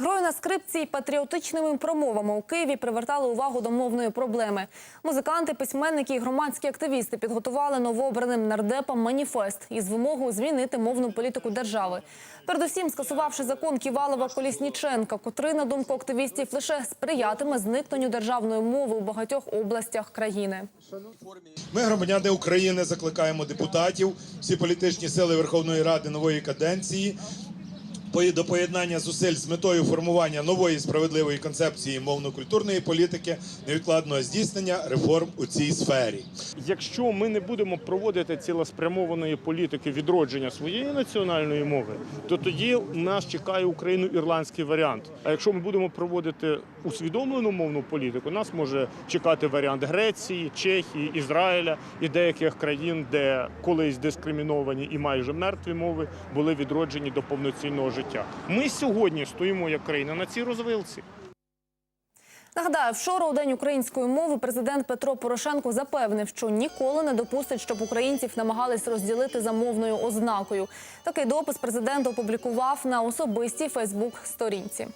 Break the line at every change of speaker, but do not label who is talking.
Грою на скрипці й патріотичними промовами у Києві привертали увагу до мовної проблеми. Музиканти, письменники і громадські активісти підготували новообраним нардепам маніфест із вимогою змінити мовну політику держави. Передусім, скасувавши закон Ківалова Колісніченка, котрий, на думку активістів, лише сприятиме зникненню державної мови у багатьох областях країни.
Ми, громадяни України, закликаємо депутатів, всі політичні сили Верховної Ради нової каденції до поєднання зусиль з метою формування нової справедливої концепції мовно-культурної політики, невідкладного здійснення реформ у цій сфері.
Якщо ми не будемо проводити цілеспрямованої політики відродження своєї національної мови, то тоді нас чекає україно-ірландський варіант. А якщо ми будемо проводити усвідомлену мовну політику, нас може чекати варіант Греції, Чехії, Ізраїля і деяких країн, де колись дискриміновані і майже мертві мови були відроджені до повноцінного життя. Ми сьогодні стоїмо як країна на цій розвилці.
Нагадаю, вчора у день української мови президент Петро Порошенко запевнив, що ніколи не допустить, щоб українців намагались розділити за мовною ознакою. Такий допис президент опублікував на особистій Фейсбук сторінці.